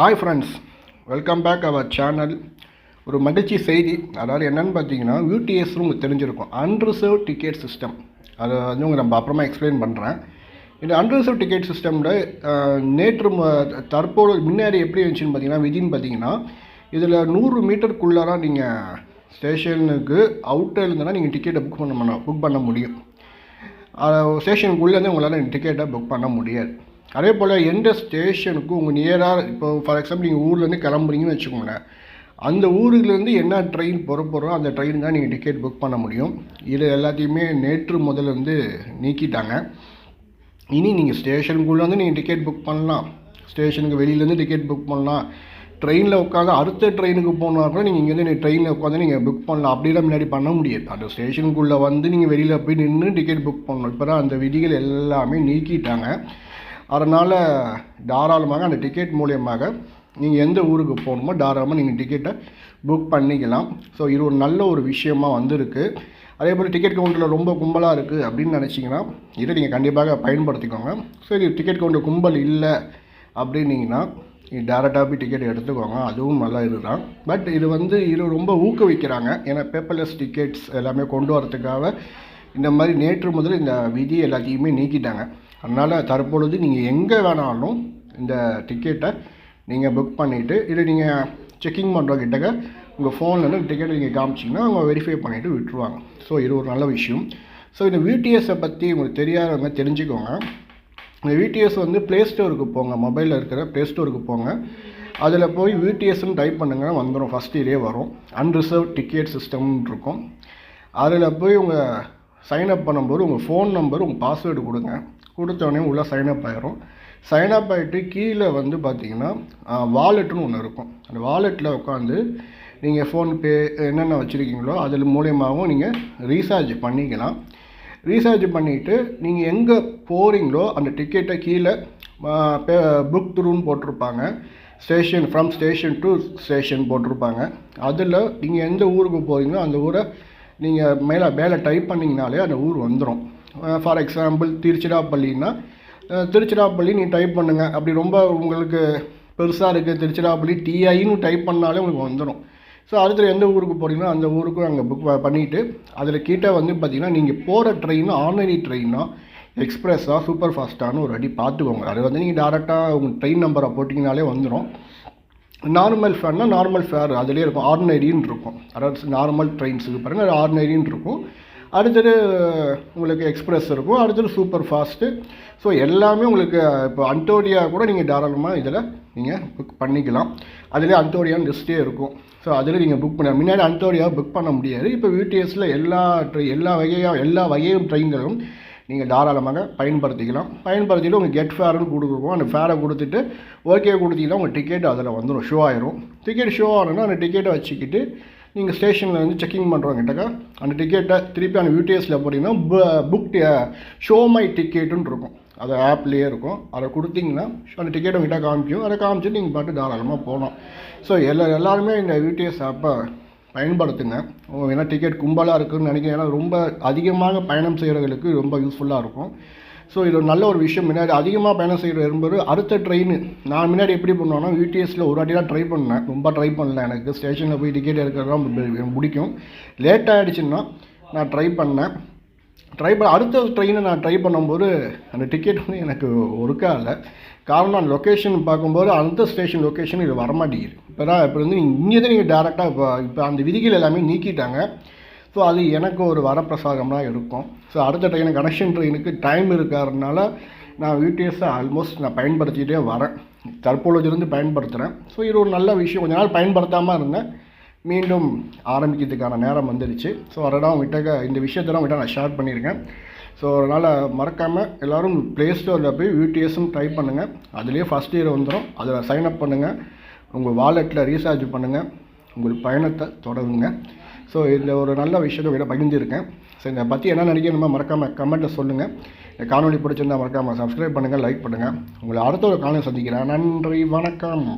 Hi friends welcome back our channel ஒரு மகிழ்ச்சி செய்தி. அதாவது என்னென்னு பார்த்தீங்கன்னா யூடிஎஸ் உங்களுக்கு தெரிஞ்சிருக்கும். அன்ரிசர்வ் டிக்கெட் சிஸ்டம் அதை வந்து உங்களுக்கு நம்ம அப்புறமா எக்ஸ்பிளைன் பண்ணுறேன் இந்த அன்ரிசர்வ் டிக்கெட் சிஸ்டமில் நேற்று தற்போது முன்னாடி எப்படி இருந்துச்சுன்னு பார்த்தீங்கன்னா விதின்னு பார்த்தீங்கன்னா இதில் நூறு மீட்டருக்குள்ளார நீங்கள் ஸ்டேஷனுக்கு அவுட்டர் இருந்தனா நீங்கள் டிக்கெட்டை புக் பண்ண புக் பண்ண முடியும். ஸ்டேஷனுக்குள்ளேருந்து உங்களால் டிக்கெட்டை புக் பண்ண முடியாது. அதே போல் எந்த ஸ்டேஷனுக்கு உங்கள் நியராக இப்போ ஃபார் எக்ஸாம்பிள் நீங்கள் ஊர்லேருந்து கிளம்புறீங்கன்னு வச்சுக்கோங்களேன். அந்த ஊருலேருந்து என்ன ட்ரெயின் போகிறப்போகிறோ அந்த ட்ரெயின் தான் நீங்கள் டிக்கெட் புக் பண்ண முடியும். இது எல்லாத்தையுமே நேற்று முதல்ல வந்து நீக்கிட்டாங்க. இனி நீங்கள் ஸ்டேஷனுக்குள்ளே வந்து நீங்கள் டிக்கெட் புக் பண்ணலாம். ஸ்டேஷனுக்கு வெளியிலேருந்து டிக்கெட் புக் பண்ணலாம். ட்ரெயினில் உட்காந்து அடுத்த ட்ரெயினுக்கு போனால் கூட நீங்கள் இங்கேருந்து நீங்கள் ட்ரெயினில் உட்காந்து நீங்கள் புக் பண்ணலாம். அப்படிலாம் முன்னாடி பண்ண முடியாது. அந்த ஸ்டேஷனுக்குள்ளே வந்து நீங்கள் வெளியில் போய் நின்று டிக்கெட் புக் பண்ணணும். இப்போ தான் அந்த விதிகள் எல்லாமே நீக்கிட்டாங்க. அதனால் தாராளமாக அந்த டிக்கெட் மூலியமாக நீங்கள் எந்த ஊருக்கு போகணுமோ தாராளமாக நீங்கள் டிக்கெட்டை புக் பண்ணிக்கலாம். ஸோ இது ஒரு நல்ல ஒரு விஷயமா வந்திருக்கு. அதே போல் டிக்கெட் கவுண்டரில் ரொம்ப கும்பலாக இருக்குது அப்படின்னு நினச்சிங்கன்னா இதை நீங்கள் கண்டிப்பாக பயன்படுத்திக்கோங்க. ஸோ இது டிக்கெட் கவுண்டர் கும்பல் இல்லை அப்படின்னீங்கன்னா நீங்கள் டேரெக்டாக போய் டிக்கெட் எடுத்துக்கோங்க. அதுவும் நல்லா இதுதான். பட் இது வந்து இது ரொம்ப ஊக்குவிக்கிறாங்க. ஏன்னா பேப்பர்லெஸ் டிக்கெட்ஸ் எல்லாமே கொண்டு வரதுக்காக இந்த மாதிரி நேற்று முதல் இந்த விதி எல்லாத்தையுமே நீக்கிட்டாங்க. அதனால் தற்பொழுது நீங்கள் எங்கே வேணாலும் இந்த டிக்கெட்டை நீங்கள் புக் பண்ணிவிட்டு இது நீங்கள் செக்கிங் பண்ணுறவங்கிட்டக்க உங்கள் ஃபோன்லேருந்து டிக்கெட் நீங்கள் காமிச்சிங்கன்னா அவங்க வெரிஃபை பண்ணிவிட்டு விட்டுருவாங்க. ஸோ இது ஒரு நல்ல விஷயம். ஸோ இந்த விடிஎஸை பற்றி உங்களுக்கு தெரியாதவங்க தெரிஞ்சுக்கோங்க. இந்த விடிஎஸ் வந்து ப்ளே ஸ்டோருக்கு போங்க. மொபைலில் இருக்கிற ப்ளே ஸ்டோருக்கு போங்க. அதில் போய் விடிஎஸ்ன்னு டைப் பண்ணுங்கள் வந்துடும் ஃபஸ்ட் இதே வரும். அன்ரிசர்வ் டிக்கெட் சிஸ்டம்னு இருக்கும். அதில் போய் உங்கள் சைன் அப் பண்ணும்போது உங்கள் ஃபோன் நம்பர் உங்கள் பாஸ்வேர்டு கொடுங்க. கொடுத்தோடனே உள்ளே சைன்அப் ஆகிரும் சைன்அப் ஆகிட்டு கீழே வந்து பார்த்தீங்கன்னா வாலெட்டுன்னு ஒன்று இருக்கும். அந்த வாலெட்டில் உட்காந்து நீங்கள் ஃபோன்பே என்னென்ன வச்சுருக்கீங்களோ அதில் மூலியமாகவும் நீங்கள் ரீசார்ஜ் பண்ணிக்கலாம். ரீசார்ஜ் பண்ணிவிட்டு நீங்கள் எங்கே போகிறீங்களோ அந்த டிக்கெட்டை கீழே புக் த்ரூன்னு போட்டிருப்பாங்க. Station from station to station போட்டிருப்பாங்க. அதில் நீங்கள் எந்த ஊருக்கு போகிறீங்களோ அந்த ஊரை நீங்கள் மேலே மேலே டைப் பண்ணிங்கனாலே அந்த ஊர் வந்துடும் ஃபார் எக்ஸாம்பிள் திருச்சிராப்பள்ளின்னா திருச்சிராப்பள்ளி நீ டைப் பண்ணுங்கள் அப்படி ரொம்ப உங்களுக்கு பெருசாக இருக்குது திருச்சிராப்பள்ளி டிஐன்னு டைப் பண்ணாலே உங்களுக்கு வந்துடும் ஸோ அடுத்து எந்த ஊருக்கு போகிறீங்களோ அந்த ஊருக்கும் அங்கே புக் பண்ணிவிட்டு அதில் கிட்டே வந்து பார்த்தீங்கன்னா நீங்கள் போகிற ட்ரெயின் ஆர்டினரி ட்ரெயின்னா எக்ஸ்ப்ரெஸ்ஸாக சூப்பர் ஃபாஸ்ட்டானு ஒரு அடி பார்த்துக்கோங்க அது வந்து நீங்கள் டேரெக்டாக உங்கள் ட்ரெயின் நம்பரை போட்டிங்கனாலே வந்துடும் நார்மல் ஃபேர்னால் நார்மல் ஃபேர் அதுலேயே இருக்கும். ஆர்டினரின்னு இருக்கும். அதாவது நார்மல் ட்ரெயின்ஸுக்கு பாருங்கள் அது ஆர்டினரின்னு இருக்கும். அடுத்தது உங்களுக்கு எக்ஸ்ப்ரெஸ் இருக்கும். அடுத்தது சூப்பர் ஃபாஸ்ட்டு ஸோ எல்லாமே உங்களுக்கு இப்போ அன்டோடியா கூட நீங்கள் தாராளமாக இதில் நீங்கள் புக் பண்ணிக்கலாம். அதிலே அன்டோடியான்னு லிஸ்ட்டே இருக்கும். ஸோ அதில் நீங்கள் புக் பண்ண முன்னாடி அன்டோடியா புக் பண்ண முடியாது. இப்போ விடிஎஸில் எல்லா ட்ரெயின் எல்லா வகையாக எல்லா வகையும் ட்ரெயின்களும் நீங்கள் தாராளமாக பயன்படுத்திக்கலாம். பயன்படுத்திட்டு உங்கள் கெட் ஃபேர்னு கொடுக்குறோம் அந்த ஃபேரை கொடுத்துட்டு ஓகே கொடுத்தீங்கன்னா உங்கள் டிக்கெட் அதில் வந்துடும் ஷோ ஆயிரும். டிக்கெட் ஷோ ஆகணும்னா அந்த டிக்கெட்டை வச்சுக்கிட்டு நீங்கள் ஸ்டேஷனில் வந்து செக்கிங் பண்ணுறவங்கிட்டக்கா அந்த டிக்கெட்டை திருப்பி அந்த யூடிஎஸில் போட்டிங்கன்னா புக் ஷோ மை டிக்கெட்டுன்னு இருக்கும். அது ஆப்லேயே இருக்கும். அதை கொடுத்தீங்கன்னா அந்த டிக்கெட் உங்ககிட்ட காமிக்கும். அதை காமிச்சிட்டு நீங்கள் பாட்டு தாராளமாக போகலாம். ஸோ எல்லா எல்லாருமே இந்த யூடிஎஸ் ஆப்பை பயன்படுத்துங்க. ஏன்னா டிக்கெட் கும்பலாக இருக்குன்னு நினைக்கிறேன். ஏன்னா ரொம்ப அதிகமாக பயணம் செய்கிறவங்களுக்கு ரொம்ப யூஸ்ஃபுல்லாக இருக்கும். ஸோ இது ஒரு நல்ல ஒரு விஷயம். முன்னாடி அதிகமாக பயணம் செய்கிற என்பது அடுத்த ட்ரெயின் நான் முன்னாடி எப்படி பண்ணுவேன்னா யூடிஎஸில் ஒரு வாட்டி தான் ட்ரை பண்ணேன். ரொம்ப ட்ரை பண்ணல எனக்கு. ஸ்டேஷனில் போய் டிக்கெட் எடுக்கிறது தான் பிடிக்கும். லேட் ஆகிடுச்சுன்னா நான் ட்ரை பண்ணேன். ட்ரை பண்ண அடுத்த ட்ரெயினை நான் ட்ரை பண்ணும்போது அந்த டிக்கெட் வந்து எனக்கு ஒர்க்கா இல்லை. காரணம் அந்த லொக்கேஷன் பார்க்கும்போது அந்த ஸ்டேஷன் லொக்கேஷன் இது வரமாட்டேங்குது. இப்போ தான் இப்போ வந்து நீங்கள் இங்கே தான் நீங்கள் டேரெக்டாக இப்போ இப்போ அந்த விதிகள் எல்லாமே நீக்கிட்டாங்க. ஸோ அது எனக்கு ஒரு வரப்பிரசாதமாக இருக்கும். ஸோ அடுத்த ட்ரெயின் கனெக்ஷன் ட்ரெயினுக்கு டைம் இருக்கிறதுனால நான் யூடிஎஸ்ஸை ஆல்மோஸ்ட் நான் பயன்படுத்திகிட்டே வரேன். தற்பொழுதிலிருந்து பயன்படுத்துகிறேன் ஸோ இது ஒரு நல்ல விஷயம். கொஞ்ச நாள் பயன்படுத்தாமல் இருந்தேன். மீண்டும் ஆரம்பிக்கிறதுக்கான நேரம் வந்துடுச்சு ஸோ அதெல்லாம் உங்ககிட்ட இந்த விஷயத்தெல்லாம் விட்டால் நான் ஷேர் பண்ணியிருக்கேன். ஸோ அதனால் மறக்காமல் எல்லோரும் ப்ளே ஸ்டோரில் போய் யூடிஎஸ்ன்னு ட்ரை பண்ணுங்கள் அதுலேயே ஃபஸ்ட் இயர் வந்துடும் அதில் சைன் அப் பண்ணுங்கள் உங்கள் வாலெட்டில் ரீசார்ஜ் பண்ணுங்கள் உங்கள் பயணத்தை தொடருங்க. ஸோ இதில் ஒரு நல்ல விஷயத்தை உங்கள்கிட்ட பகிர்ந்துருக்கேன். ஸோ இதை பற்றி என்ன நினைக்கணுமோ மறக்காமல் கமெண்ட்டை சொல்லுங்கள் இந்த காணொலி பிடிச்சிருந்தா மறக்காமல் சப்ஸ்கிரைப் பண்ணுங்கள் லைக் பண்ணுங்கள் உங்களை அடுத்த ஒரு காணொலி சந்திக்கிறேன். நன்றி வணக்கம்.